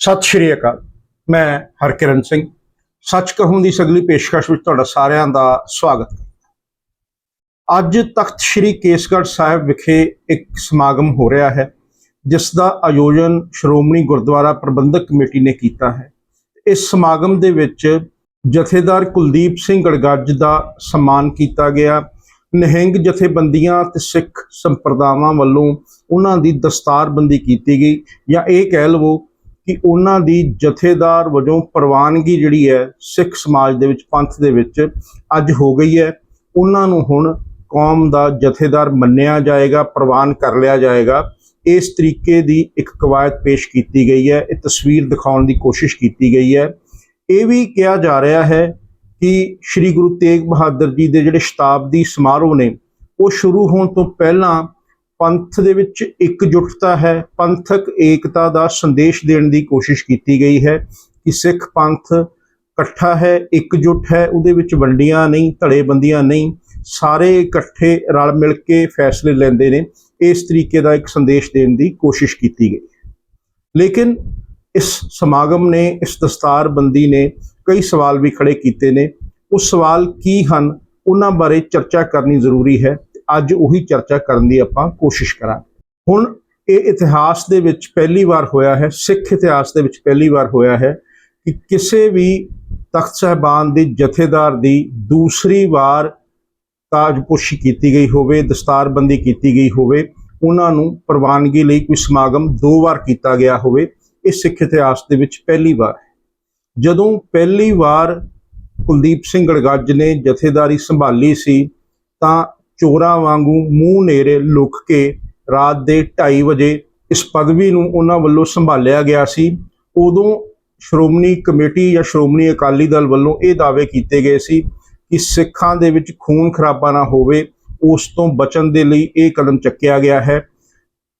ਸਤਿ ਸ਼੍ਰੀ ਅਕਾਲ। ਮੈਂ ਹਰਕਿਰਨ ਸਿੰਘ। ਸੱਚ ਕਹੂੰ ਦੀ ਸਗਲੀ ਪੇਸ਼ਕਸ਼ ਵਿੱਚ ਤੁਹਾਡਾ ਸਾਰਿਆਂ ਦਾ ਸਵਾਗਤ। ਕਰਦਾ ਅੱਜ ਤਖਤ ਸ੍ਰੀ ਕੇਸਗੜ੍ਹ ਸਾਹਿਬ ਵਿਖੇ ਇੱਕ ਸਮਾਗਮ ਹੋ ਰਿਹਾ ਹੈ, ਜਿਸ ਦਾ ਆਯੋਜਨ ਸ਼੍ਰੋਮਣੀ ਗੁਰਦੁਆਰਾ ਪ੍ਰਬੰਧਕ ਕਮੇਟੀ ਨੇ ਕੀਤਾ ਹੈ। ਇਸ ਸਮਾਗਮ ਦੇ ਵਿੱਚ ਜਥੇਦਾਰ ਕੁਲਦੀਪ ਸਿੰਘ ਗੜਗੱਜ ਦਾ ਸਨਮਾਨ ਕੀਤਾ ਗਿਆ। ਨਿਹੰਗ ਜਥੇਬੰਦੀਆਂ ਤੇ ਸਿੱਖ ਸੰਪਰਦਾਵਾਂ ਵੱਲੋਂ ਉਹਨਾਂ ਦੀ ਦਸਤਾਰਬੰਦੀ ਕੀਤੀ ਗਈ। ਜਾਂ ਇਹ ਕਹਿ ਲਵੋ ਕਿ ਉਹਨਾਂ ਦੀ ਜਥੇਦਾਰ ਵਜੋਂ ਪ੍ਰਵਾਨਗੀ ਜਿਹੜੀ ਹੈ ਸਿੱਖ ਸਮਾਜ ਦੇ ਵਿੱਚ, ਪੰਥ ਦੇ ਵਿੱਚ ਅੱਜ ਹੋ ਗਈ ਹੈ। ਉਹਨਾਂ ਨੂੰ ਹੁਣ ਕੌਮ ਦਾ ਜਥੇਦਾਰ ਮੰਨਿਆ ਜਾਏਗਾ, ਪ੍ਰਵਾਨ ਕਰ ਲਿਆ ਜਾਏਗਾ। ਇਸ ਤਰੀਕੇ ਦੀ ਇੱਕ ਕਵਾਇਦ ਪੇਸ਼ ਕੀਤੀ ਗਈ ਹੈ। ਇਹ ਤਸਵੀਰ ਦਿਖਾਉਣ ਦੀ ਕੋਸ਼ਿਸ਼ ਕੀਤੀ ਗਈ ਹੈ। ਇਹ ਵੀ ਕਿਹਾ ਜਾ ਰਿਹਾ ਹੈ ਕਿ ਸ੍ਰੀ ਗੁਰੂ ਤੇਗ ਬਹਾਦਰ ਜੀ ਦੇ ਜਿਹੜੇ ਸ਼ਤਾਬਦੀ ਸਮਾਰੋਹ ਨੇ, ਉਹ ਸ਼ੁਰੂ ਹੋਣ ਤੋਂ ਪਹਿਲਾਂ ਪੰਥ ਦੇ ਵਿੱਚ ਇਕਜੁੱਟਤਾ ਹੈ। ਪੰਥਕ ਏਕਤਾ ਦਾ ਸੰਦੇਸ਼ ਦੇਣ ਦੀ ਕੋਸ਼ਿਸ਼ ਕੀਤੀ ਗਈ ਹੈ ਕਿ ਸਿੱਖ ਪੰਥ ਇਕੱਠਾ ਹੈ, ਇਕਜੁੱਟ ਹੈ, ਉਹਦੇ ਵਿੱਚ ਵੰਡੀਆਂ ਨਹੀਂ, ਧੜੇਬੰਦੀਆਂ ਨਹੀਂ, ਸਾਰੇ ਇਕੱਠੇ ਰਲ ਮਿਲ ਕੇ ਫੈਸਲੇ ਲੈਂਦੇ ਨੇ। ਇਸ ਤਰੀਕੇ ਦਾ ਇੱਕ ਸੰਦੇਸ਼ ਦੇਣ ਦੀ ਕੋਸ਼ਿਸ਼ ਕੀਤੀ ਗਈ ਲੇਕਿਨ ਇਸ ਸਮਾਗਮ ਨੇ, ਇਸ ਦਸਤਾਰਬੰਦੀ ਨੇ ਕਈ ਸਵਾਲ ਵੀ ਖੜੇ ਕੀਤੇ ਨੇ। ਉਹ ਸਵਾਲ ਕੀ ਹਨ? ਉਹਨਾਂ ਬਾਰੇ ਚਰਚਾ ਕਰਨੀ ਜ਼ਰੂਰੀ ਹੈ। ਅੱਜ ਉਹੀ ਚਰਚਾ ਕਰਨ ਦੀ ਆਪਾਂ ਕੋਸ਼ਿਸ਼ ਕਰਾਂ ਹੁਣ ਇਹ ਇਤਿਹਾਸ ਦੇ ਵਿੱਚ ਪਹਿਲੀ ਵਾਰ ਹੋਇਆ ਹੈ, ਸਿੱਖ ਇਤਿਹਾਸ ਦੇ ਵਿੱਚ ਪਹਿਲੀ ਵਾਰ ਹੋਇਆ ਹੈ ਕਿ ਕਿਸੇ ਵੀ ਤਖਤ ਸਾਹਿਬਾਨ ਦੇ ਜਥੇਦਾਰ ਦੀ ਦੂਸਰੀ ਵਾਰ ਤਾਜਪੋਸ਼ੀ ਕੀਤੀ ਗਈ ਹੋਵੇ, ਦਸਤਾਰਬੰਦੀ ਕੀਤੀ ਗਈ ਹੋਵੇ, ਉਹਨਾਂ ਨੂੰ ਪ੍ਰਵਾਨਗੀ ਲਈ ਕੋਈ ਸਮਾਗਮ ਦੋ ਵਾਰ ਕੀਤਾ ਗਿਆ ਹੋਵੇ, ਇਹ ਸਿੱਖ ਇਤਿਹਾਸ ਦੇ ਵਿੱਚ ਪਹਿਲੀ ਵਾਰ ਹੈ। ਜਦੋਂ ਪਹਿਲੀ ਵਾਰ ਕੁਲਦੀਪ ਸਿੰਘ ਗੜਗੱਜ ਨੇ ਜਥੇਦਾਰੀ ਸੰਭਾਲੀ ਸੀ, ਤਾਂ ਚੋਰਾਂ ਵਾਂਗੂ ਮੂੰਹ ਨੇਰੇ ਲੁਕ ਕੇ ਰਾਤ ਦੇ 2:30 ਵਜੇ ਇਸ ਪਦਵੀ ਨੂੰ ਉਹਨਾਂ ਵੱਲੋਂ ਸੰਭਾਲਿਆ ਗਿਆ ਸੀ। ਉਦੋਂ ਸ਼੍ਰੋਮਣੀ ਕਮੇਟੀ ਜਾਂ ਸ਼੍ਰੋਮਣੀ ਅਕਾਲੀ ਦਲ ਵੱਲੋਂ ਇਹ ਦਾਅਵੇ ਕੀਤੇ ਗਏ ਸੀ ਕਿ ਸਿੱਖਾਂ ਦੇ ਵਿੱਚ ਖੂਨ ਖਰਾਬਾ ਨਾ ਹੋਵੇ, ਉਸ ਤੋਂ ਬਚਣ ਦੇ ਲਈ ਇਹ ਕਦਮ ਚੱਕਿਆ ਗਿਆ ਹੈ।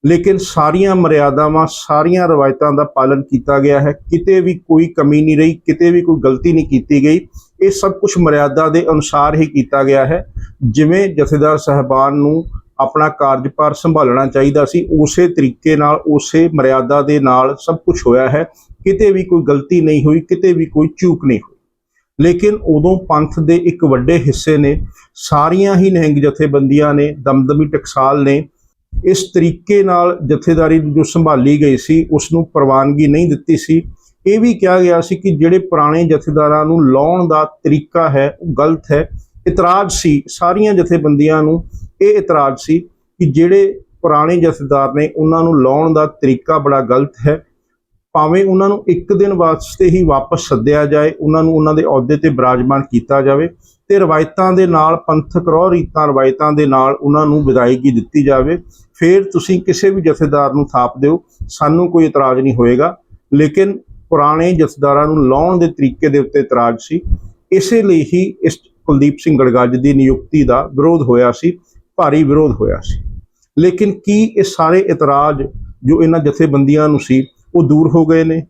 ਲੇਕਿਨ ਸਾਰੀਆਂ ਮਰਿਆਦਾਵਾਂ, ਸਾਰੀਆਂ ਰਵਾਇਤਾਂ ਦਾ ਪਾਲਣ ਕੀਤਾ ਗਿਆ ਹੈ। ਕਿਤੇ ਵੀ ਕੋਈ ਕਮੀ ਨਹੀਂ ਰਹੀ, ਕਿਤੇ ਵੀ ਕੋਈ ਗਲਤੀ ਨਹੀਂ ਕੀਤੀ ਗਈ। ਇਹ ਸਭ ਕੁਝ ਮਰਿਆਦਾ ਦੇ ਅਨੁਸਾਰ ਹੀ ਕੀਤਾ ਗਿਆ ਹੈ। ਜਿਵੇਂ ਜਥੇਦਾਰ ਸਹਿਬਾਨ ਨੂੰ ਆਪਣਾ ਕਾਰਜਭਾਰ ਸੰਭਾਲਣਾ ਚਾਹੀਦਾ ਸੀ, ਉਸੇ ਤਰੀਕੇ ਨਾਲ, ਉਸੇ ਮਰਿਆਦਾ ਦੇ ਨਾਲ ਸਭ ਕੁਝ ਹੋਇਆ ਹੈ। ਕਿਤੇ ਵੀ ਕੋਈ ਗਲਤੀ ਨਹੀਂ ਹੋਈ, ਕਿਤੇ ਵੀ ਕੋਈ ਚੂਕ ਨਹੀਂ ਹੋਈ। ਲੇਕਿਨ ਉਦੋਂ ਪੰਥ ਦੇ ਇੱਕ ਵੱਡੇ ਹਿੱਸੇ ਨੇ, ਸਾਰੀਆਂ ਹੀ ਨਿਹੰਗ ਜਥੇਬੰਦੀਆਂ ਨੇ, ਦਮਦਮੀ ਟਕਸਾਲ ਨੇ, ਇਸ ਤਰੀਕੇ ਨਾਲ ਜਥੇਦਾਰੀ ਜੋ ਸੰਭਾਲੀ ਗਈ ਸੀ ਉਸ ਨੂੰ ਪ੍ਰਵਾਨਗੀ ਨਹੀਂ ਦਿੱਤੀ ਸੀ। ਇਹ ਵੀ ਕਿਹਾ ਗਿਆ ਸੀ ਕਿ ਜਿਹੜੇ ਪੁਰਾਣੇ ਜਥੇਦਾਰਾਂ ਨੂੰ ਲਾਉਣ ਦਾ ਤਰੀਕਾ ਹੈ, ਉਹ ਗਲਤ ਹੈ। ਇਤਰਾਜ਼ ਸੀ, ਸਾਰੀਆਂ ਜਥੇਬੰਦੀਆਂ ਨੂੰ ਇਹ ਇਤਰਾਜ਼ ਸੀ ਕਿ ਜਿਹੜੇ ਪੁਰਾਣੇ ਜਥੇਦਾਰ ਨੇ, ਉਹਨਾਂ ਨੂੰ ਲਾਉਣ ਦਾ ਤਰੀਕਾ ਬੜਾ ਗਲਤ ਹੈ। ਭਾਵੇਂ ਉਹਨਾਂ ਨੂੰ ਇੱਕ ਦਿਨ ਵਾਸਤੇ ਹੀ ਵਾਪਸ ਸੱਦਿਆ ਜਾਏ, ਉਹਨਾਂ ਨੂੰ ਉਹਨਾਂ ਦੇ ਅਹੁਦੇ ਤੇ ਬਰਾਜਮਾਨ ਕੀਤਾ ਜਾਵੇ ਤੇ ਰਵਾਇਤਾਂ ਦੇ ਨਾਲ, ਪੰਥਕ ਰੋਹ ਰੀਤਾਂ ਰਵਾਇਤਾਂ ਦੇ ਨਾਲ ਉਹਨਾਂ ਨੂੰ ਵਿਦਾਇਗੀ ਦਿੱਤੀ ਜਾਵੇ। ਫਿਰ ਤੁਸੀਂ ਕਿਸੇ ਵੀ ਜਥੇਦਾਰ ਨੂੰ ਥਾਪ ਦਿਓ, ਸਾਨੂੰ ਕੋਈ ਇਤਰਾਜ਼ ਨਹੀਂ ਹੋਏਗਾ। ਲੇਕਿਨ ਪੁਰਾਣੇ ਜਥੇਦਾਰਾਂ ਨੂੰ ਲਾਉਣ ਦੇ ਤਰੀਕੇ ਦੇ ਉੱਤੇ ਇਤਰਾਜ਼ ਸੀ। ਇਸੇ ਲਈ ਹੀ ਇਸ ਕੁਲਦੀਪ ਸਿੰਘ ਗੜਗੱਜ ਦੀ ਨਿਯੁਕਤੀ ਦਾ ਵਿਰੋਧ ਹੋਇਆ ਸੀ, ਭਾਰੀ ਵਿਰੋਧ ਹੋਇਆ ਸੀ। ਲੇਕਿਨ ਕੀ ਇਹ ਸਾਰੇ ਇਤਰਾਜ਼ ਜੋ ਇਹਨਾਂ ਜਥੇਬੰਦੀਆਂ ਨੂੰ ਸੀ, ਉਹ ਦੂਰ ਹੋ ਗਏ ਨੇ?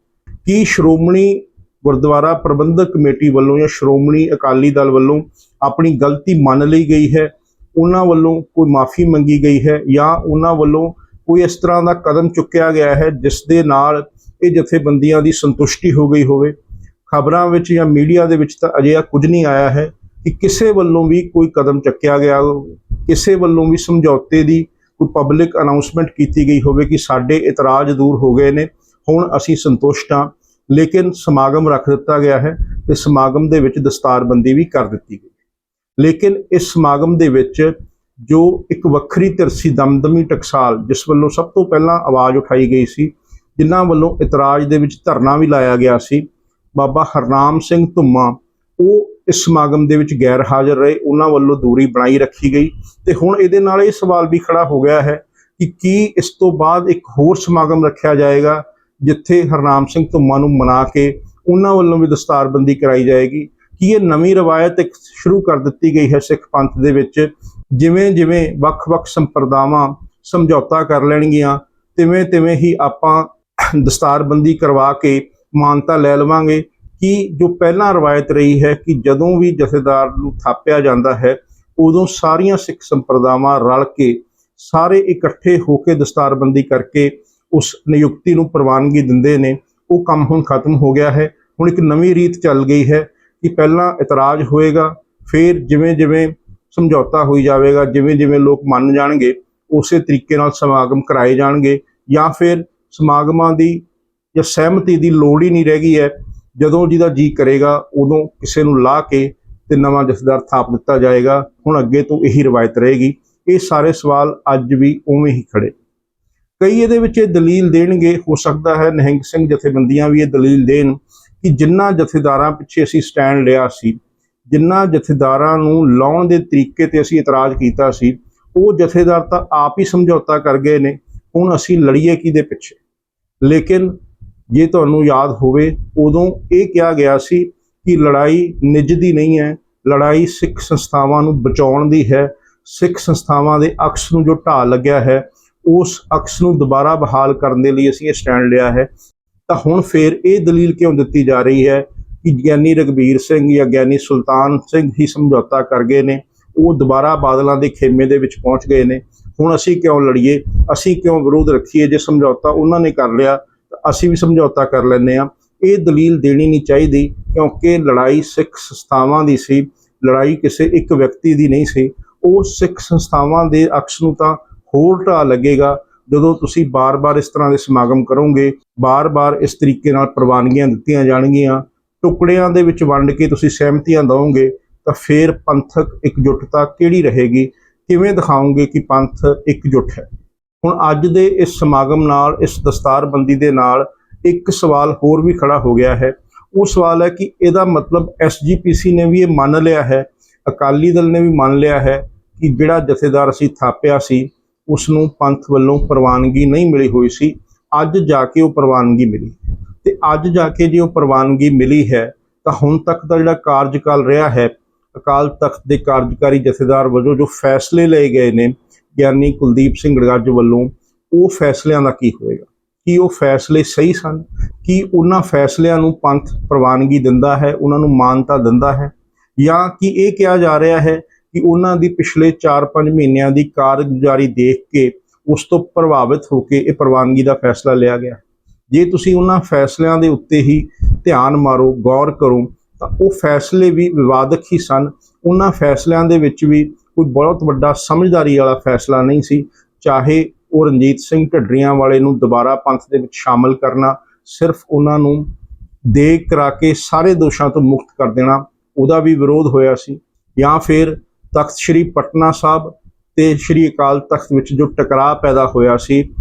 ਕੀ ਸ਼੍ਰੋਮਣੀ ਗੁਰਦੁਆਰਾ ਪ੍ਰਬੰਧਕ ਕਮੇਟੀ ਵੱਲੋਂ ਜਾਂ ਸ਼੍ਰੋਮਣੀ ਅਕਾਲੀ ਦਲ ਵੱਲੋਂ ਆਪਣੀ ਗਲਤੀ ਮੰਨ ਲਈ ਗਈ ਹੈ? ਉਹਨਾਂ ਵੱਲੋਂ ਕੋਈ ਮਾਫੀ ਮੰਗੀ ਗਈ ਹੈ ਜਾਂ ਉਹਨਾਂ ਵੱਲੋਂ ਕੋਈ ਇਸ ਤਰ੍ਹਾਂ ਦਾ ਕਦਮ ਚੁੱਕਿਆ ਗਿਆ ਹੈ ਜਿਸ ਦੇ ਨਾਲ ਇਹ ਜਥੇਬੰਦੀਆਂ ਦੀ ਸੰਤੁਸ਼ਟੀ ਹੋ ਗਈ ਹੋਵੇ। ਖਬਰਾਂ ਵਿੱਚ ਜਾਂ ਮੀਡੀਆ ਦੇ ਵਿੱਚ ਤਾਂ ਅਜਿਹਾ ਕੁਝ ਨਹੀਂ ਆਇਆ ਹੈ ਕਿ ਕਿਸੇ ਵੱਲੋਂ ਵੀ ਕੋਈ ਕਦਮ ਚੱਕਿਆ ਗਿਆ ਕਿਸੇ ਵੱਲੋਂ ਵੀ ਸਮਝੌਤੇ ਦੀ ਕੋਈ ਪਬਲਿਕ ਅਨਾਉਂਸਮੈਂਟ ਕੀਤੀ ਗਈ ਹੋਵੇ ਕਿ ਸਾਡੇ ਇਤਰਾਜ਼ ਦੂਰ ਹੋ ਗਏ ਨੇ, ਹੁਣ ਅਸੀਂ ਸੰਤੁਸ਼ਟ ਹਾਂ। ਲੇਕਿਨ ਸਮਾਗਮ ਰੱਖ ਦਿੱਤਾ ਗਿਆ ਹੈ ਤੇ ਸਮਾਗਮ ਦੇ ਵਿੱਚ ਦਸਤਾਰਬੰਦੀ ਵੀ ਕਰ ਦਿੱਤੀ ਗਈ। ਲੇਕਿਨ ਇਸ ਸਮਾਗਮ ਦੇ ਵਿੱਚ ਜੋ ਇੱਕ ਵੱਖਰੀ ਤਿਰਸੀ ਦਮਦਮੀ ਟਕਸਾਲ, ਜਿਸ ਵੱਲੋਂ ਸਭ ਤੋਂ ਪਹਿਲਾਂ ਆਵਾਜ਼ ਉਠਾਈ ਗਈ ਸੀ ਜਿਨ੍ਹਾਂ ਵੱਲੋਂ ਇਤਰਾਜ਼ ਦੇ ਵਿੱਚ ਧਰਨਾ ਵੀ ਲਾਇਆ ਗਿਆ ਸੀ। ਬਾਬਾ ਹਰਨਾਮ ਸਿੰਘ ਧੁੰਮਾ, ਉਹ ਇਸ ਸਮਾਗਮ ਦੇ ਵਿੱਚ ਗੈਰ ਹਾਜ਼ਰ ਰਹੇ। ਉਹਨਾਂ ਵੱਲੋਂ ਦੂਰੀ ਬਣਾਈ ਰੱਖੀ ਗਈ ਤੇ ਹੁਣ ਇਹਦੇ ਨਾਲ ਇਹ ਸਵਾਲ ਵੀ ਖੜਾ ਹੋ ਗਿਆ ਹੈ ਕਿ ਕੀ ਇਸ ਤੋਂ ਬਾਅਦ ਇੱਕ ਹੋਰ ਸਮਾਗਮ ਰੱਖਿਆ ਜਾਏਗਾ ਜਿੱਥੇ ਹਰਨਾਮ ਸਿੰਘ ਧੁੰਮਾ ਨੂੰ ਮਨਾ ਕੇ ਉਹਨਾਂ ਵੱਲੋਂ ਵੀ ਦਸਤਾਰਬੰਦੀ ਕਰਾਈ ਜਾਏਗੀ? ਕੀ ਇਹ ਨਵੀਂ ਰਵਾਇਤ ਇੱਕ ਸ਼ੁਰੂ ਕਰ ਦਿੱਤੀ ਗਈ ਹੈ ਸਿੱਖ ਪੰਥ ਦੇ ਵਿੱਚ? ਜਿਵੇਂ ਜਿਵੇਂ ਵੱਖ-ਵੱਖ ਸੰਪਰਦਾਵਾਂ ਸਮਝੌਤਾ ਕਰ ਲੈਣਗੀਆਂ, ਤਿਵੇਂ ਤਿਵੇਂ ਹੀ ਆਪਾਂ ਦਸਤਾਰਬੰਦੀ ਕਰਵਾ ਕੇ ਮਾਨਤਾ ਲੈ ਲਵਾਂਗੇ ਕਿ ਜੋ ਪਹਿਲਾਂ ਰਵਾਇਤ ਰਹੀ ਹੈ ਕਿ ਜਦੋਂ ਵੀ ਜਥੇਦਾਰ ਨੂੰ ਥਾਪਿਆ ਜਾਂਦਾ ਹੈ, ਉਦੋਂ ਸਾਰੀਆਂ ਸਿੱਖ ਸੰਪਰਦਾਵਾਂ ਰਲ ਕੇ ਸਾਰੇ ਇਕੱਠੇ ਹੋ ਕੇ ਦਸਤਾਰਬੰਦੀ ਕਰਕੇ ਉਸ ਨਿਯੁਕਤੀ ਨੂੰ ਪ੍ਰਵਾਨਗੀ ਦਿੰਦੇ ਨੇ। ਉਹ ਕੰਮ ਹੁਣ ਖਤਮ ਹੋ ਗਿਆ ਹੈ। ਹੁਣ ਇੱਕ ਨਵੀਂ ਰੀਤ ਚੱਲ ਗਈ ਹੈ ਕਿ ਪਹਿਲਾਂ ਇਤਰਾਜ਼ ਹੋਏਗਾ, ਫਿਰ ਜਿਵੇਂ ਜਿਵੇਂ ਸਮਝੌਤਾ ਹੋਈ ਜਾਵੇਗਾ ਜਿਵੇਂ ਜਿਵੇਂ ਲੋਕ ਮੰਨ ਜਾਣਗੇ, ਉਸੇ ਤਰੀਕੇ ਨਾਲ ਸਮਾਗਮ ਕਰਾਏ ਜਾਣਗੇ ਜਾਂ ਫਿਰ ਸਮਾਗਮਾਂ ਦੀ ਜਾਂ ਸਹਿਮਤੀ ਦੀ ਲੋੜ ਹੀ ਨਹੀਂ ਰਹਿ ਗਈ ਹੈ। ਜਦੋਂ ਜਿਹਦਾ ਜੀ ਕਰੇਗਾ, ਉਦੋਂ ਕਿਸੇ ਨੂੰ ਲਾ ਕੇ ਤੇ ਨਵਾਂ ਜਥੇਦਾਰ ਥਾਪ ਦਿੱਤਾ ਜਾਏਗਾ। ਹੁਣ ਅੱਗੇ ਤੋਂ ਇਹੀ ਰਵਾਇਤ ਰਹੇਗੀ। ਇਹ ਸਾਰੇ ਸਵਾਲ ਅੱਜ ਵੀ ਉਵੇਂ ਹੀ ਖੜੇ। ਕਈ ਇਹਦੇ ਵਿੱਚ ਇਹ ਦਲੀਲ ਦੇਣਗੇ, ਹੋ ਸਕਦਾ ਹੈ ਨਿਹੰਗ ਸਿੰਘ ਜਥੇਬੰਦੀਆਂ ਵੀ ਇਹ ਦਲੀਲ ਦੇਣ ਕਿ ਜਿੰਨਾ ਜਥੇਦਾਰਾਂ ਪਿੱਛੇ ਅਸੀਂ ਸਟੈਂਡ ਲਿਆ ਸੀ, ਜਿੰਨਾ ਜਥੇਦਾਰਾਂ ਨੂੰ ਲਾਉਣ ਦੇ ਤਰੀਕੇ ਤੇ ਅਸੀਂ ਇਤਰਾਜ਼ ਕੀਤਾ ਸੀ, ਉਹ ਜਥੇਦਾਰ ਤਾਂ ਆਪ ਹੀ ਸਮਝੌਤਾ ਕਰ ਗਏ ਨੇ। ਹੁਣ ਅਸੀਂ ਲੜੀਏ ਕਿਹਦੇ ਪਿੱਛੇ? ਲੇਕਿਨ ਜੇ ਤੁਹਾਨੂੰ ਯਾਦ ਹੋਵੇ, ਉਦੋਂ ਇਹ ਕਿਹਾ ਗਿਆ ਸੀ ਕਿ ਲੜਾਈ ਨਿੱਜ ਦੀ ਨਹੀਂ ਹੈ, ਲੜਾਈ ਸਿੱਖ ਸੰਸਥਾਵਾਂ ਨੂੰ ਬਚਾਉਣ ਦੀ ਹੈ। ਸਿੱਖ ਸੰਸਥਾਵਾਂ ਦੇ ਅਕਸ ਨੂੰ ਜੋ ਢਾਹ ਲੱਗਿਆ ਹੈ, ਉਸ ਅਕਸ ਨੂੰ ਦੁਬਾਰਾ ਬਹਾਲ ਕਰਨ ਦੇ ਲਈ ਅਸੀਂ ਇਹ ਸਟੈਂਡ ਲਿਆ ਹੈ। ਤਾਂ ਹੁਣ ਫੇਰ ਇਹ ਦਲੀਲ ਕਿਉਂ ਦਿੱਤੀ ਜਾ ਰਹੀ ਹੈ ਕਿ ਗਿਆਨੀ ਰਗਵੀਰ ਸਿੰਘ ਜਾਂ ਗਿਆਨੀ ਸੁਲਤਾਨ ਸਿੰਘ ਹੀ ਸਮਝੌਤਾ ਕਰ ਗਏ ਨੇ? ਉਹ ਦੁਬਾਰਾ ਬਾਦਲਾਂ ਦੇ ਖੇਮੇ ਦੇ ਵਿੱਚ ਪਹੁੰਚ ਗਏ ਨੇ। ਹੁਣ ਅਸੀਂ ਕਿਉਂ ਲੜੀਏ? ਅਸੀਂ ਕਿਉਂ ਵਿਰੋਧ ਰੱਖੀਏ? ਜੇ ਸਮਝੌਤਾ ਉਹਨਾਂ ਨੇ ਕਰ ਲਿਆ, ਤਾਂ ਅਸੀਂ ਵੀ ਸਮਝੌਤਾ ਕਰ ਲੈਂਦੇ ਆ ਇਹ ਦਲੀਲ ਦੇਣੀ ਨਹੀਂ ਚਾਹੀਦੀ, ਕਿਉਂਕਿ ਲੜਾਈ ਸਿੱਖ ਸੰਸਥਾਵਾਂ ਦੀ ਸੀ। ਲੜਾਈ ਕਿਸੇ ਇੱਕ ਵਿਅਕਤੀ ਦੀ ਨਹੀਂ ਸੀ। ਉਹ ਸਿੱਖ ਸੰਸਥਾਵਾਂ ਦੇ ਅਕਸ ਨੂੰ ਤਾਂ ਹੋਰ ਢਾਹ ਲੱਗੇਗਾ। ਜਦੋਂ ਤੁਸੀਂ ਬਾਰ-ਬਾਰ ਇਸ ਤਰ੍ਹਾਂ ਦੇ ਸਮਾਗਮ ਕਰੋਗੇ, ਬਾਰ-ਬਾਰ ਇਸ ਤਰੀਕੇ ਨਾਲ ਪ੍ਰਵਾਨਗੀਆਂ ਦਿੱਤੀਆਂ ਜਾਣਗੀਆਂ। ਟੁਕੜਿਆਂ ਦੇ ਵਿੱਚ ਵੰਡ ਕੇ ਤੁਸੀਂ ਸਹਿਮਤੀਆਂ ਦਿਓਗੇ ਤਾਂ ਫੇਰ ਪੰਥਕ ਇਕਜੁੱਟਤਾ ਕਿਹੜੀ ਰਹੇਗੀ? ਕਿਵੇਂ ਦਿਖਾਓਗੇ ਕਿ ਪੰਥ ਇਕਜੁੱਟ ਹੈ? ਹੁਣ ਅੱਜ ਦੇ ਇਸ ਸਮਾਗਮ ਨਾਲ, ਇਸ ਦਸਤਾਰਬੰਦੀ ਦੇ ਨਾਲ ਇੱਕ ਸਵਾਲ ਹੋਰ ਵੀ ਖੜਾ ਹੋ ਗਿਆ ਹੈ। ਉਹ ਸਵਾਲ ਹੈ ਕਿ ਇਹਦਾ ਮਤਲਬ ਐਸਜੀਪੀਸੀ ਨੇ ਵੀ ਇਹ ਮੰਨ ਲਿਆ ਹੈ, ਅਕਾਲੀ ਦਲ ਨੇ ਵੀ ਮੰਨ ਲਿਆ ਹੈ ਕਿ ਜਿਹੜਾ ਜਥੇਦਾਰ ਅਸੀਂ ਥਾਪਿਆ ਸੀ ਉਸ ਨੂੰ ਪੰਥ ਵੱਲੋਂ ਪ੍ਰਵਾਨਗੀ ਨਹੀਂ ਮਿਲੀ ਹੋਈ ਸੀ। ਅੱਜ ਜਾ ਕੇ ਉਹ ਪ੍ਰਵਾਨਗੀ ਮਿਲੀ। ਤੇ ਅੱਜ ਜਾ ਕੇ ਜੇ ਉਹ ਪ੍ਰਵਾਨਗੀ ਮਿਲੀ ਹੈ, ਤਾਂ ਹੁਣ ਤੱਕ ਦਾ ਜਿਹੜਾ ਕਾਰਜਕਾਲ ਰਿਹਾ ਹੈ ਅਕਾਲ ਤਖਤ ਦੇ ਕਾਰਜਕਾਰੀ ਜਥੇਦਾਰ ਵਜੋਂ ਜੋ ਫੈਸਲੇ ਲਏ ਗਏ ਨੇ, ਗਿਆਨੀ ਕੁਲਦੀਪ ਸਿੰਘ ਗੜਗੱਜ ਵੱਲੋਂ, ਉਹ ਫੈਸਲਿਆਂ ਦਾ ਕੀ ਹੋਏਗਾ? ਕੀ ਉਹ ਫੈਸਲੇ ਸਹੀ ਸਨ? ਕੀ ਉਹਨਾਂ ਫੈਸਲਿਆਂ ਨੂੰ ਪੰਥ ਪ੍ਰਵਾਨਗੀ ਦਿੰਦਾ ਹੈ, ਉਹਨਾਂ ਨੂੰ ਮਾਨਤਾ ਦਿੰਦਾ ਹੈ? ਜਾਂ ਕੀ ਇਹ ਕਿਹਾ ਜਾ ਰਿਹਾ ਹੈ ਕਿ ਉਹਨਾਂ ਦੀ ਪਿਛਲੇ 4-5 ਮਹੀਨਿਆਂ ਦੀ ਕਾਰਗੁਜ਼ਾਰੀ ਦੇਖ ਕੇ ਉਸ ਤੋਂ ਪ੍ਰਭਾਵਿਤ ਹੋ ਕੇ ਇਹ ਪ੍ਰਵਾਨਗੀ ਦਾ ਫੈਸਲਾ ਲਿਆ ਗਿਆ? ਜੇ ਤੁਸੀਂ ਉਹਨਾਂ ਫੈਸਲਿਆਂ ਦੇ ਉੱਤੇ ਹੀ ਧਿਆਨ ਮਾਰੋ, ਗੌਰ ਕਰੋ ਤਾਂ ਉਹ ਫੈਸਲੇ ਵੀ ਵਿਵਾਦਕ ਹੀ ਸਨ। ਉਹਨਾਂ ਫੈਸਲਿਆਂ ਦੇ ਵਿੱਚ ਵੀ ਕੋਈ ਬਹੁਤ ਵੱਡਾ ਸਮਝਦਾਰੀ ਵਾਲਾ ਫੈਸਲਾ ਨਹੀਂ ਸੀ। ਚਾਹੇ ਉਹ ਰਣਜੀਤ ਸਿੰਘ ਢੱਡਰੀਆਂ ਵਾਲੇ ਨੂੰ ਦੁਬਾਰਾ ਪੰਥ ਦੇ ਵਿੱਚ ਸ਼ਾਮਲ ਕਰਨਾ, ਸਿਰਫ ਉਹਨਾਂ ਨੂੰ ਦੇ ਕਰਾ ਕੇ ਸਾਰੇ ਦੋਸ਼ਾਂ ਤੋਂ ਮੁਕਤ ਕਰ ਦੇਣਾ, ਉਹਦਾ ਵੀ ਵਿਰੋਧ ਹੋਇਆ ਸੀ। ਜਾਂ ਫਿਰ ਤਖਤ ਸ੍ਰੀ ਪਟਨਾ ਸਾਹਿਬ ਤੇ ਸ੍ਰੀ ਅਕਾਲ ਤਖਤ ਵਿੱਚ ਜੋ ਟਕਰਾਅ ਪੈਦਾ ਹੋਇਆ ਸੀ,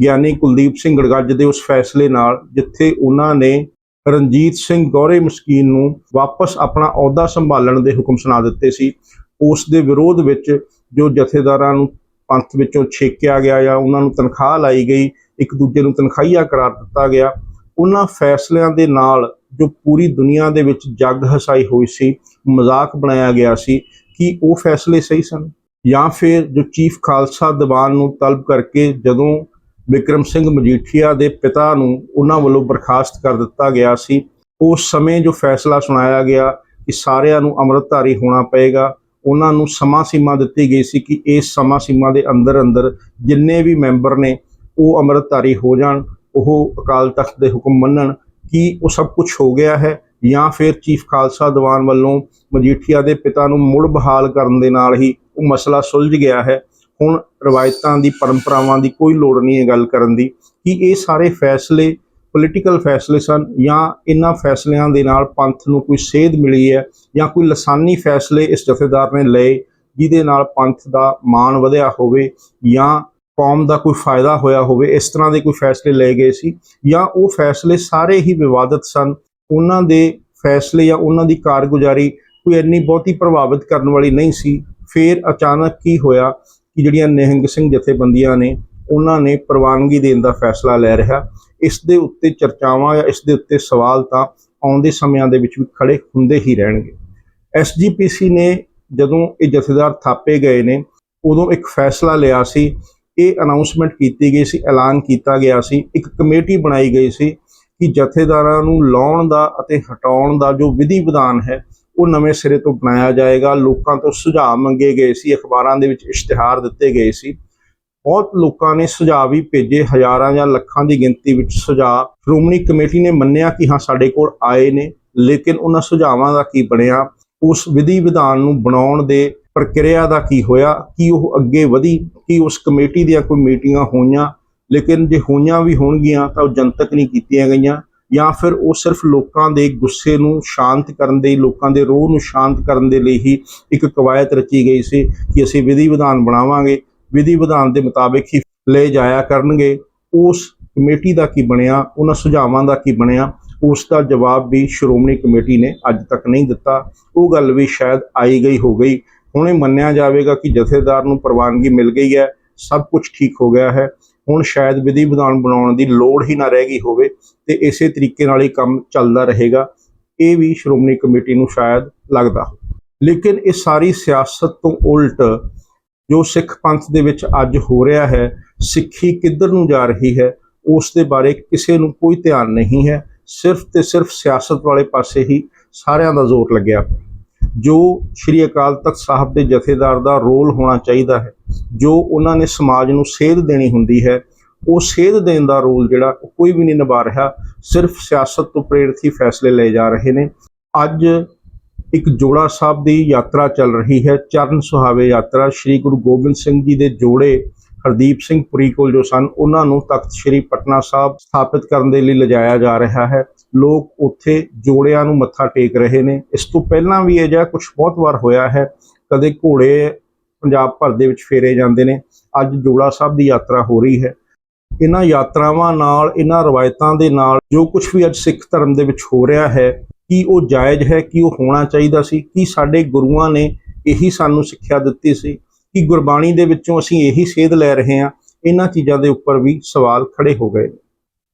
ਗਿਆਨੀ ਕੁਲਦੀਪ ਸਿੰਘ ਗੜਗੱਜ ਦੇ ਉਸ ਫੈਸਲੇ ਨਾਲ, ਜਿੱਥੇ ਉਹਨਾਂ ਨੇ ਰਣਜੀਤ ਸਿੰਘ ਗੌਰੇ ਮਸਕੀਨ ਨੂੰ ਵਾਪਸ ਆਪਣਾ ਅਹੁਦਾ ਸੰਭਾਲਣ ਦੇ ਹੁਕਮ ਸੁਣਾ ਦਿੱਤੇ ਸੀ। ਉਸ ਦੇ ਵਿਰੋਧ ਵਿੱਚ ਜੋ ਜਥੇਦਾਰਾਂ ਨੂੰ ਪੰਥ ਵਿੱਚੋਂ ਛੇਕਿਆ ਗਿਆ ਜਾਂ ਉਹਨਾਂ ਨੂੰ ਤਨਖਾਹ ਲਾਈ ਗਈ, ਇੱਕ ਦੂਜੇ ਨੂੰ ਤਨਖਾਹੀਆ ਕਰਾਰ ਦਿੱਤਾ ਗਿਆ, ਉਹਨਾਂ ਫੈਸਲਿਆਂ ਦੇ ਨਾਲ ਜੋ ਪੂਰੀ ਦੁਨੀਆ ਦੇ ਵਿੱਚ ਜੱਗ ਹਸਾਈ ਹੋਈ ਸੀ, ਮਜ਼ਾਕ ਬਣਾਇਆ ਗਿਆ ਸੀ, ਕਿ ਉਹ ਫੈਸਲੇ ਸਹੀ ਸਨ? ਜਾਂ ਫਿਰ ਜੋ ਚੀਫ ਖਾਲਸਾ ਦੀਵਾਨ ਨੂੰ ਤਲਬ ਕਰਕੇ ਜਦੋਂ ਵਿਕਰਮ ਸਿੰਘ ਮਜੀਠੀਆ ਦੇ ਪਿਤਾ ਨੂੰ ਉਹਨਾਂ ਵੱਲੋਂ ਬਰਖਾਸਤ ਕਰ ਦਿੱਤਾ ਗਿਆ ਸੀ। ਉਸ ਸਮੇਂ ਜੋ ਫੈਸਲਾ ਸੁਣਾਇਆ ਗਿਆ ਕਿ ਸਾਰਿਆਂ ਨੂੰ ਅੰਮ੍ਰਿਤਧਾਰੀ ਹੋਣਾ ਪਏਗਾ, ਉਹਨਾਂ ਨੂੰ ਸਮਾਂ ਸੀਮਾ ਦਿੱਤੀ ਗਈ ਸੀ ਕਿ ਇਸ ਸਮਾਂ ਸੀਮਾ ਦੇ ਅੰਦਰ ਅੰਦਰ ਜਿੰਨੇ ਵੀ ਮੈਂਬਰ ਨੇ ਉਹ ਅੰਮ੍ਰਿਤਧਾਰੀ ਹੋ ਜਾਣ, ਉਹ ਅਕਾਲ ਤਖਤ ਦੇ ਹੁਕਮ ਮੰਨਣ ਕਿ ਉਹ ਸਭ ਕੁਝ ਹੋ ਗਿਆ ਹੈ ਜਾਂ ਫਿਰ ਚੀਫ ਖਾਲਸਾ ਦੀਵਾਨ ਵੱਲੋਂ ਮਜੀਠੀਆ ਦੇ ਪਿਤਾ ਨੂੰ ਮੁੜ ਬਹਾਲ ਕਰਨ ਦੇ ਨਾਲ ਹੀ ਉਹ ਮਸਲਾ ਸੁਲਝ ਗਿਆ ਹੈ। ਹੁਣ ਰਵਾਇਤਾਂ ਦੀ, ਪਰੰਪਰਾਵਾਂ ਦੀ ਕੋਈ ਲੋੜ ਨਹੀਂ ਹੈ ਗੱਲ ਕਰਨ ਦੀ, ਕਿ ਇਹ ਸਾਰੇ ਫੈਸਲੇ ਪੋਲੀਟੀਕਲ ਫੈਸਲੇ ਸਨ ਜਾਂ ਇਹਨਾਂ ਫੈਸਲਿਆਂ ਦੇ ਨਾਲ ਪੰਥ ਨੂੰ ਕੋਈ ਸੇਧ ਮਿਲੀ ਹੈ ਜਾਂ ਕੋਈ ਲਸਾਨੀ ਫੈਸਲੇ ਇਸ ਜਥੇਦਾਰ ਨੇ ਲਏ ਜਿਹਦੇ ਨਾਲ ਪੰਥ ਦਾ ਮਾਣ ਵਧਿਆ ਹੋਵੇ ਜਾਂ ਕੌਮ ਦਾ ਕੋਈ ਫਾਇਦਾ ਹੋਇਆ ਹੋਵੇ, ਇਸ ਤਰ੍ਹਾਂ ਦੇ ਕੋਈ ਫੈਸਲੇ ਲਏ ਗਏ ਸੀ ਜਾਂ ਉਹ ਫੈਸਲੇ ਸਾਰੇ ਹੀ ਵਿਵਾਦਤ ਸਨ, ਉਹਨਾਂ ਦੇ ਫੈਸਲੇ ਜਾਂ ਉਹਨਾਂ ਦੀ ਕਾਰਗੁਜ਼ਾਰੀ ਕੋਈ ਇੰਨੀ ਬਹੁਤੀ ਪ੍ਰਭਾਵਿਤ ਕਰਨ ਵਾਲੀ ਨਹੀਂ ਸੀ। ਫਿਰ ਅਚਾਨਕ ਕੀ ਹੋਇਆ? ਕਿ ਜਿਹੜੀਆਂ ਨਿਹੰਗ ਸਿੰਘ ਜਥੇਬੰਦੀਆਂ ਨੇ, ਉਹਨਾਂ ਨੇ ਪ੍ਰਵਾਨਗੀ ਦੇਣ ਦਾ ਫੈਸਲਾ ਲੈ ਰਿਹਾ। ਇਸ ਦੇ ਉੱਤੇ ਚਰਚਾਵਾਂ ਜਾਂ ਇਸ ਦੇ ਉੱਤੇ ਸਵਾਲ ਤਾਂ ਆਉਂਦੇ ਸਮਿਆਂ ਦੇ ਵਿੱਚ ਵੀ ਖੜੇ ਹੁੰਦੇ ਹੀ ਰਹਿਣਗੇ। ਐਸਜੀਪੀਸੀ ਨੇ ਜਦੋਂ ਇਹ ਜਥੇਦਾਰ ਥਾਪੇ ਗਏ ਨੇ, ਉਦੋਂ ਇੱਕ ਫੈਸਲਾ ਲਿਆ ਸੀ। ਇਹ ਅਨਾਉਂਸਮੈਂਟ ਕੀਤੀ ਗਈ ਸੀ, ਐਲਾਨ ਕੀਤਾ ਗਿਆ ਸੀ। ਇੱਕ ਕਮੇਟੀ ਬਣਾਈ ਗਈ ਸੀ ਕਿ ਜਥੇਦਾਰਾਂ ਨੂੰ ਲਾਉਣ ਦਾ ਅਤੇ ਹਟਾਉਣ ਦਾ ਜੋ ਵਿਧੀ ਵਿਧਾਨ ਹੈ ਉਹ ਨਵੇਂ ਸਿਰੇ ਤੋਂ ਬਣਾਇਆ ਜਾਏਗਾ। ਲੋਕਾਂ ਤੋਂ ਸੁਝਾਅ ਮੰਗੇ ਗਏ ਸੀ। ਅਖਬਾਰਾਂ ਦੇ ਵਿੱਚ ਇਸ਼ਤਿਹਾਰ ਦਿੱਤੇ ਗਏ ਸੀ। ਬਹੁਤ ਲੋਕਾਂ ਨੇ ਸੁਝਾਅ ਵੀ ਭੇਜੇ। ਹਜ਼ਾਰਾਂ ਜਾਂ ਲੱਖਾਂ ਦੀ ਗਿਣਤੀ ਵਿੱਚ ਸੁਝਾਅ। ਸ਼੍ਰੋਮਣੀ ਕਮੇਟੀ ਨੇ ਮੰਨਿਆ ਕਿ ਹਾਂ, ਸਾਡੇ ਕੋਲ ਆਏ ਨੇ, ਲੇਕਿਨ ਉਹਨਾਂ ਸੁਝਾਵਾਂ ਦਾ ਕੀ ਬਣਿਆ? ਉਸ ਵਿਧੀ ਵਿਧਾਨ ਨੂੰ ਬਣਾਉਣ ਦੇ ਪ੍ਰਕਿਰਿਆ ਦਾ ਕੀ ਹੋਇਆ? ਕੀ ਉਹ ਅੱਗੇ ਵਧੀ? ਕੀ ਉਸ ਕਮੇਟੀ ਦੀਆਂ ਕੋਈ ਮੀਟਿੰਗਾਂ ਹੋਈਆਂ? ਲੇਕਿਨ ਜੇ ਹੋਈਆਂ ਵੀ ਹੋਣਗੀਆਂ, ਤਾਂ ਉਹ ਜਨਤਕ ਨਹੀਂ ਕੀਤੀਆਂ ਗਈਆਂ। ਜਾਂ ਫਿਰ ਉਹ ਸਿਰਫ ਲੋਕਾਂ ਦੇ ਗੁੱਸੇ ਨੂੰ ਸ਼ਾਂਤ ਕਰਨ ਦੇ, ਲੋਕਾਂ ਦੇ ਰੋਹ ਨੂੰ ਸ਼ਾਂਤ ਕਰਨ ਦੇ ਲਈ ਹੀ ਇੱਕ ਕਵਾਇਤ ਰਚੀ ਗਈ ਸੀ ਕਿ ਅਸੀਂ ਵਿਧੀ ਵਿਧਾਨ ਬਣਾਵਾਂਗੇ। ਵਿਧੀ ਵਿਧਾਨ ਦੇ ਮੁਤਾਬਿਕ ਹੀ ਲੈ ਜਾਇਆ ਕਰਨਗੇ। ਉਸ ਕਮੇਟੀ ਦਾ ਕੀ ਬਣਿਆ? ਉਹਨਾਂ ਸੁਝਾਵਾਂ ਦਾ ਕੀ ਬਣਿਆ? ਉਸ ਦਾ ਜਵਾਬ ਵੀ ਸ਼੍ਰੋਮਣੀ ਕਮੇਟੀ ਨੇ ਅੱਜ ਤੱਕ ਨਹੀਂ ਦਿੱਤਾ। ਉਹ ਗੱਲ ਵੀ ਸ਼ਾਇਦ ਆਈ ਗਈ ਹੋ ਗਈ ਹੁਣ ਇਹ ਮੰਨਿਆ ਜਾਵੇਗਾ ਕਿ ਜਥੇਦਾਰ ਨੂੰ ਪ੍ਰਵਾਨਗੀ ਮਿਲ ਗਈ ਹੈ। ਸਭ ਕੁਝ ਠੀਕ ਹੋ ਗਿਆ ਹੈ। ਹੁਣ ਸ਼ਾਇਦ ਵਿਧੀ ਵਿਧਾਨ ਬਣਾਉਣ ਦੀ ਲੋੜ ਹੀ ਨਾ ਰਹਿ ਗਈ ਹੋਵੇ ਤੇ ਇਸੇ ਤਰੀਕੇ ਨਾਲ ਹੀ ਕੰਮ ਚੱਲਦਾ ਰਹੇਗਾ, ਇਹ ਵੀ ਸ਼੍ਰੋਮਣੀ ਕਮੇਟੀ ਨੂੰ ਸ਼ਾਇਦ ਲੱਗਦਾ ਲੇਕਿਨ ਇਹ ਸਾਰੀ ਸਿਆਸਤ ਤੋਂ ਉਲਟ ਜੋ ਸਿੱਖ ਪੰਥ ਦੇ ਵਿੱਚ ਅੱਜ ਹੋ ਰਿਹਾ ਹੈ, ਸਿੱਖੀ ਕਿੱਧਰ ਨੂੰ ਜਾ ਰਹੀ ਹੈ, ਉਸ ਦੇ ਬਾਰੇ ਕਿਸੇ ਨੂੰ ਕੋਈ ਧਿਆਨ ਨਹੀਂ ਹੈ, ਸਿਰਫ ਤੇ ਸਿਰਫ ਸਿਆਸਤ ਵਾਲੇ ਪਾਸੇ ਹੀ ਸਾਰਿਆਂ ਦਾ ਜ਼ੋਰ ਲੱਗਿਆ। ਜੋ ਸ਼੍ਰੀ ਅਕਾਲ ਤਖਤ ਸਾਹਿਬ ਦੇ ਜਥੇਦਾਰ ਦਾ ਰੋਲ ਹੋਣਾ ਚਾਹੀਦਾ ਹੈ ਜੋ ਉਹਨਾਂ ਨੇ ਸਮਾਜ ਨੂੰ ਸੇਧ ਦੇਣੀ ਹੁੰਦੀ ਹੈ, ਉਹ ਸੇਧ ਦੇਣ ਦਾ ਰੋਲ ਜਿਹੜਾ ਉਹ ਕੋਈ ਵੀ ਨਹੀਂ ਨਿਭਾ ਰਿਹਾ, ਸਿਰਫ ਸਿਆਸਤ ਤੋਂ ਪ੍ਰੇਰਿਤ ਹੀ ਫੈਸਲੇ ਲਏ ਜਾ ਰਹੇ ਨੇ। ਅੱਜ ਇੱਕ ਜੋੜਾ ਸਾਹਿਬ ਦੀ ਯਾਤਰਾ ਚੱਲ ਰਹੀ ਹੈ, ਚਰਨ ਸੁਹਾਵੇ ਯਾਤਰਾ। ਸ੍ਰੀ ਗੁਰੂ ਗੋਬਿੰਦ ਸਿੰਘ ਜੀ ਦੇ ਜੋੜੇ ਹਰਦੀਪ ਸਿੰਘ ਪੁਰੀ ਕੋਲ ਜੋ ਸਨ, ਉਹਨਾਂ ਨੂੰ ਤਖਤ ਸ੍ਰੀ ਪਟਨਾ ਸਾਹਿਬ ਸਥਾਪਿਤ ਕਰਨ ਦੇ ਲਈ ਲਿਜਾਇਆ ਜਾ ਰਿਹਾ ਹੈ। ਲੋਕ ਉੱਥੇ ਜੋੜਿਆਂ ਨੂੰ ਮੱਥਾ ਟੇਕ ਰਹੇ ਨੇ। ਇਸ ਤੋਂ ਪਹਿਲਾਂ ਵੀ ਇਹ ਜਿਹਾ ਕੁਝ ਬਹੁਤ ਵਾਰ ਹੋਇਆ ਹੈ। ਕਦੇ ਘੋੜੇ ਪੰਜਾਬ ਭਰ ਦੇ ਵਿੱਚ ਫੇਰੇ ਜਾਂਦੇ ਨੇ। ਅੱਜ ਜੋੜਾ ਸਾਹਿਬ ਦੀ ਯਾਤਰਾ ਹੋ ਰਹੀ ਹੈ। ਇਹਨਾਂ ਯਾਤਰਾਵਾਂ ਨਾਲ, ਇਹਨਾਂ ਰਵਾਇਤਾਂ ਦੇ ਨਾਲ ਜੋ ਕੁਝ ਵੀ ਅੱਜ ਸਿੱਖ ਧਰਮ ਦੇ ਵਿੱਚ ਹੋ ਰਿਹਾ ਹੈ, ਕੀ ਉਹ ਜਾਇਜ਼ ਹੈ, ਕੀ ਉਹ ਹੋਣਾ ਚਾਹੀਦਾ ਸੀ, ਕੀ ਸਾਡੇ ਗੁਰੂਆਂ ਨੇ ਇਹੀ ਸਾਨੂੰ ਸਿੱਖਿਆ ਦਿੱਤੀ ਸੀ, ਕਿ ਗੁਰਬਾਣੀ ਦੇ ਵਿੱਚੋਂ ਅਸੀਂ ਇਹੀ ਸੇਧ ਲੈ ਰਹੇ ਹਾਂ, ਇਹਨਾਂ ਚੀਜ਼ਾਂ ਦੇ ਉੱਪਰ ਵੀ ਸਵਾਲ ਖੜੇ ਹੋ ਗਏ।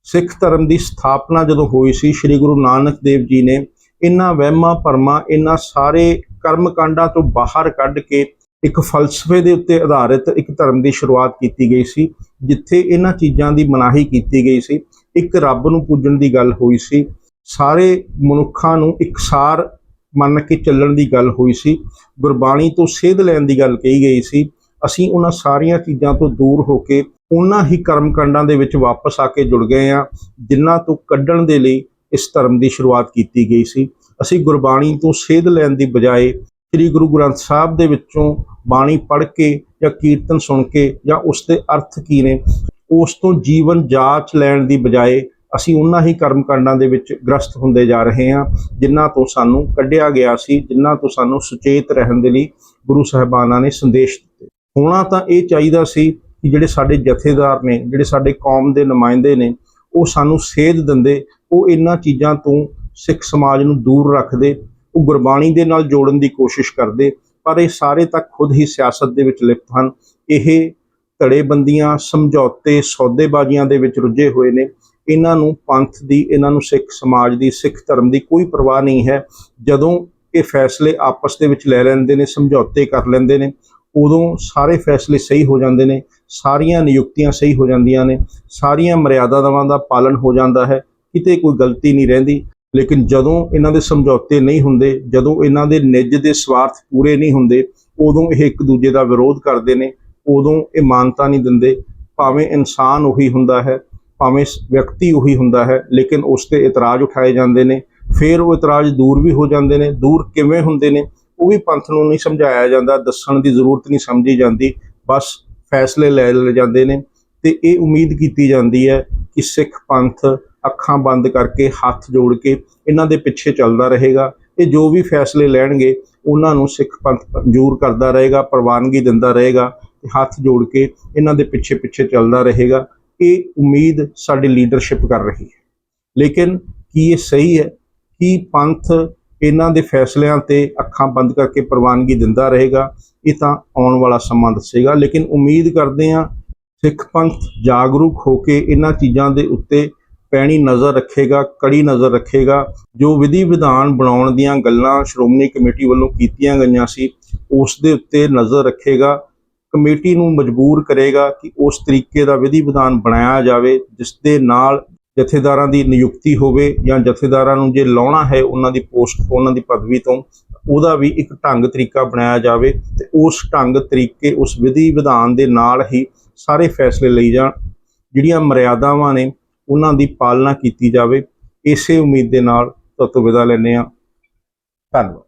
ਸਿੱਖ ਧਰਮ ਦੀ ਸਥਾਪਨਾ ਜਦੋਂ ਹੋਈ ਸੀ, ਸ੍ਰੀ ਗੁਰੂ ਨਾਨਕ ਦੇਵ ਜੀ ਨੇ ਇਹਨਾਂ ਵਹਿਮਾਂ ਭਰਮਾਂ, ਇਹਨਾਂ ਸਾਰੇ ਕਰਮ ਕਾਂਡਾਂ ਤੋਂ ਬਾਹਰ ਕੱਢ ਕੇ ਇੱਕ ਫਲਸਫੇ ਦੇ ਉੱਤੇ ਆਧਾਰਿਤ ਇੱਕ ਧਰਮ ਦੀ ਸ਼ੁਰੂਆਤ ਕੀਤੀ ਗਈ ਸੀ, ਜਿੱਥੇ ਇਹਨਾਂ ਚੀਜ਼ਾਂ ਦੀ ਮਨਾਹੀ ਕੀਤੀ ਗਈ ਸੀ। ਇੱਕ ਰੱਬ ਨੂੰ ਪੂਜਣ ਦੀ ਗੱਲ ਹੋਈ ਸੀ। ਸਾਰੇ ਮਨੁੱਖਾਂ ਨੂੰ ਇਕਸਾਰ ਮੰਨ ਕੇ ਚੱਲਣ ਦੀ ਗੱਲ ਹੋਈ ਸੀ। ਗੁਰਬਾਣੀ ਤੋਂ ਸੇਧ ਲੈਣ ਦੀ ਗੱਲ ਕਹੀ ਗਈ ਸੀ। ਅਸੀਂ ਉਹਨਾਂ ਸਾਰੀਆਂ ਚੀਜ਼ਾਂ ਤੋਂ ਦੂਰ ਹੋ ਕੇ ਉਹਨਾਂ ਹੀ ਕਰਮਕਾਂਡਾਂ ਦੇ ਵਿੱਚ ਵਾਪਸ ਆ ਕੇ ਜੁੜ ਗਏ ਆ ਜਿਨ੍ਹਾਂ ਤੋਂ ਕੱਢਣ ਦੇ ਲਈ ਇਸ ਧਰਮ ਦੀ ਸ਼ੁਰੂਆਤ ਕੀਤੀ ਗਈ ਸੀ। ਅਸੀਂ ਗੁਰਬਾਣੀ ਤੋਂ ਸੇਧ ਲੈਣ ਦੀ ਬਜਾਏ ਸ੍ਰੀ ਗੁਰੂ ਗ੍ਰੰਥ ਸਾਹਿਬ ਦੇ ਵਿੱਚੋਂ ਬਾਣੀ ਪੜ੍ਹ ਕੇ ਜਾਂ ਕੀਰਤਨ ਸੁਣ ਕੇ ਜਾਂ ਉਸ ਦੇ ਅਰਥ ਕੀ ਨੇ, ਉਸ ਤੋਂ ਜੀਵਨ ਜਾਚ ਲੈਣ ਦੀ ਬਜਾਏ ਅਸੀਂ ਉਹਨਾਂ ਹੀ ਕਰਮ ਕਾਂਡਾਂ ਦੇ ਵਿੱਚ ਗ੍ਰਸਤ ਹੁੰਦੇ ਜਾ ਰਹੇ ਹਾਂ, ਜਿਨ੍ਹਾਂ ਤੋਂ ਸਾਨੂੰ ਕੱਢਿਆ ਗਿਆ ਸੀ, ਜਿਨ੍ਹਾਂ ਤੋਂ ਸਾਨੂੰ ਸੁਚੇਤ ਰਹਿਣ ਦੇ ਲਈ ਗੁਰੂ ਸਾਹਿਬਾਨਾਂ ਨੇ ਸੰਦੇਸ਼ ਦਿੱਤੇ। ਹੋਣਾ ਤਾਂ ਇਹ ਚਾਹੀਦਾ ਸੀ ਕਿ ਜਿਹੜੇ ਸਾਡੇ ਜਥੇਦਾਰ ਨੇ, ਜਿਹੜੇ ਸਾਡੇ ਕੌਮ ਦੇ ਨੁਮਾਇੰਦੇ ਨੇ, ਉਹ ਸਾਨੂੰ ਸੇਧ ਦਿੰਦੇ, ਉਹ ਇਹਨਾਂ ਚੀਜ਼ਾਂ ਤੋਂ ਸਿੱਖ ਸਮਾਜ ਨੂੰ ਦੂਰ ਰੱਖਦੇ ਉਹ ਗੁਰਬਾਣੀ ਦੇ ਨਾਲ ਜੋੜਨ ਦੀ ਕੋਸ਼ਿਸ਼ ਕਰਦੇ, ਪਰ ਇਹ ਸਾਰੇ ਤੱਕ ਖੁਦ ਹੀ ਸਿਆਸਤ ਦੇ ਵਿੱਚ ਲਿਪਤ ਹਨ। ਇਹ ਧੜੇਬੰਦੀਆਂ, ਸਮਝੌਤੇ, ਸੌਦੇਬਾਜ਼ੀਆਂ ਦੇ ਵਿੱਚ ਰੁੱਝੇ ਹੋਏ ਨੇ। ਇਹਨਾਂ ਨੂੰ ਪੰਥ ਦੀ, ਇਹਨਾਂ ਨੂੰ ਸਿੱਖ ਸਮਾਜ ਦੀ, ਸਿੱਖ ਧਰਮ ਦੀ ਕੋਈ ਪਰਵਾਹ ਨਹੀਂ ਹੈ। ਜਦੋਂ ਇਹ ਫੈਸਲੇ ਆਪਸ ਦੇ ਵਿੱਚ ਲੈ ਲੈਂਦੇ ਨੇ, ਸਮਝੌਤੇ ਕਰ ਲੈਂਦੇ ਨੇ, ਉਦੋਂ ਸਾਰੇ ਫੈਸਲੇ ਸਹੀ ਹੋ ਜਾਂਦੇ ਨੇ, ਸਾਰੀਆਂ ਨਿਯੁਕਤੀਆਂ ਸਹੀ ਹੋ ਜਾਂਦੀਆਂ ਨੇ, ਸਾਰੀਆਂ ਮਰਿਆਦਾਵਾਂ ਦਾ ਪਾਲਣ ਹੋ ਜਾਂਦਾ ਹੈ, ਕਿਤੇ ਕੋਈ ਗਲਤੀ ਨਹੀਂ ਰਹਿੰਦੀ। ਲੇਕਿਨ ਜਦੋਂ ਇਹਨਾਂ ਦੇ ਸਮਝੌਤੇ ਨਹੀਂ ਹੁੰਦੇ, ਜਦੋਂ ਇਹਨਾਂ ਦੇ ਨਿੱਜ ਦੇ ਸਵਾਰਥ ਪੂਰੇ ਨਹੀਂ ਹੁੰਦੇ, ਉਦੋਂ ਇਹ ਇੱਕ ਦੂਜੇ ਦਾ ਵਿਰੋਧ ਕਰਦੇ ਨੇ, ਉਦੋਂ ਇਹ ਮਾਨਤਾ ਨਹੀਂ ਦਿੰਦੇ। ਭਾਵੇਂ ਇਨਸਾਨ ਉਹੀ ਹੁੰਦਾ ਹੈ, ਭਾਵੇਂ ਵਿਅਕਤੀ ਉਹੀ ਹੁੰਦਾ ਹੈ, ਲੇਕਿਨ ਉਸ ਤੇ ਇਤਰਾਜ਼ ਉਠਾਏ ਜਾਂਦੇ ਨੇ। ਫਿਰ ਉਹ ਇਤਰਾਜ਼ ਦੂਰ ਵੀ ਹੋ ਜਾਂਦੇ ਨੇ, ਦੂਰ ਕਿਵੇਂ ਹੁੰਦੇ ਨੇ, ਉਹ ਵੀ ਪੰਥ ਨੂੰ ਨਹੀਂ ਸਮਝਾਇਆ ਜਾਂਦਾ, ਦੱਸਣ ਦੀ ਜ਼ਰੂਰਤ ਨਹੀਂ ਸਮਝੀ ਜਾਂਦੀ, ਬਸ ਫੈਸਲੇ ਲੈ ਲਏ ਜਾਂਦੇ ਨੇ। ਤੇ ਇਹ ਉਮੀਦ ਕੀਤੀ ਜਾਂਦੀ ਹੈ ਕਿ ਸਿੱਖ ਪੰਥ ਅੱਖਾਂ ਬੰਦ ਕਰਕੇ, ਹੱਥ ਜੋੜ ਕੇ ਇਹਨਾਂ ਦੇ ਪਿੱਛੇ ਚੱਲਦਾ ਰਹੇਗਾ ਇਹ ਜੋ ਵੀ ਫੈਸਲੇ ਲੈਣਗੇ, ਉਹਨਾਂ ਨੂੰ ਸਿੱਖ ਪੰਥ ਮਨਜ਼ੂਰ ਕਰਦਾ ਰਹੇਗਾ, ਪ੍ਰਵਾਨਗੀ ਦਿੰਦਾ ਰਹੇਗਾ ਤੇ ਹੱਥ ਜੋੜ ਕੇ ਇਹਨਾਂ ਦੇ ਪਿੱਛੇ ਪਿੱਛੇ ਚੱਲਦਾ ਰਹੇਗਾ। ਇਹ ਉਮੀਦ ਸਾਡੀ ਲੀਡਰਸ਼ਿਪ ਕਰ ਰਹੀ ਹੈ। ਲੇਕਿਨ ਕੀ ਇਹ ਸਹੀ ਹੈ? ਕਿ ਪੰਥ ਇਹਨਾਂ ਦੇ ਫੈਸਲਿਆਂ ਤੇ ਅੱਖਾਂ ਬੰਦ ਕਰਕੇ ਪ੍ਰਵਾਨਗੀ ਦਿੰਦਾ ਰਹੇਗਾ? ਇਹ ਤਾਂ ਆਉਣ ਵਾਲਾ ਸਮਾਂ ਦੱਸੇਗਾ। ਲੇਕਿਨ ਉਮੀਦ ਕਰਦੇ ਹਾਂ ਸਿੱਖ ਪੰਥ ਜਾਗਰੂਕ ਹੋ ਕੇ ਇਹਨਾਂ ਚੀਜ਼ਾਂ ਦੇ ਉੱਤੇ ਪੈਣੀ ਨਜ਼ਰ ਰੱਖੇਗਾ, ਕੜੀ ਨਜ਼ਰ ਰੱਖੇਗਾ। ਜੋ ਵਿਧੀ ਵਿਧਾਨ ਬਣਾਉਣ ਦੀਆਂ ਗੱਲਾਂ ਸ਼੍ਰੋਮਣੀ ਕਮੇਟੀ ਵੱਲੋਂ ਕੀਤੀਆਂ ਗਈਆਂ ਸੀ, ਉਸ ਦੇ ਉੱਤੇ ਨਜ਼ਰ ਰੱਖੇਗਾ। ਕਮੇਟੀ ਨੂੰ ਮਜਬੂਰ ਕਰੇਗਾ ਕਿ ਉਸ ਤਰੀਕੇ ਦਾ ਵਿਧੀ ਵਿਧਾਨ ਬਣਾਇਆ ਜਾਵੇ, ਜਿਸ ਦੇ ਨਾਲ ਜਥੇਦਾਰਾਂ ਦੀ ਨਿਯੁਕਤੀ ਹੋਵੇ ਜਾਂ ਜਥੇਦਾਰਾਂ ਨੂੰ ਜੇ ਲਾਉਣਾ ਹੈ ਉਹਨਾਂ ਦੀ ਪੋਸਟ ਤੋਂ ਉਹਨਾਂ ਦੀ ਪਦਵੀ ਤੋਂ, ਉਹਦਾ ਵੀ ਇੱਕ ਢੰਗ ਤਰੀਕਾ ਬਣਾਇਆ ਜਾਵੇ ਤੇ ਉਸ ਢੰਗ ਤਰੀਕੇ, ਉਸ ਵਿਧੀ ਵਿਧਾਨ ਦੇ ਨਾਲ ਹੀ ਸਾਰੇ ਫੈਸਲੇ ਲਈ ਜਾਣ। ਜਿਹੜੀਆਂ ਮਰਿਆਦਾਵਾਂ ਨੇ ਉਹਨਾਂ ਦੀ ਪਾਲਣਾ ਕੀਤੀ ਜਾਵੇ ਇਸੇ ਉਮੀਦ ਦੇ ਨਾਲ ਤੁਹਾਤੋਂ ਵਿਦਾ ਲੈਂਦੇ ਹਾਂ। ਧੰਨਵਾਦ।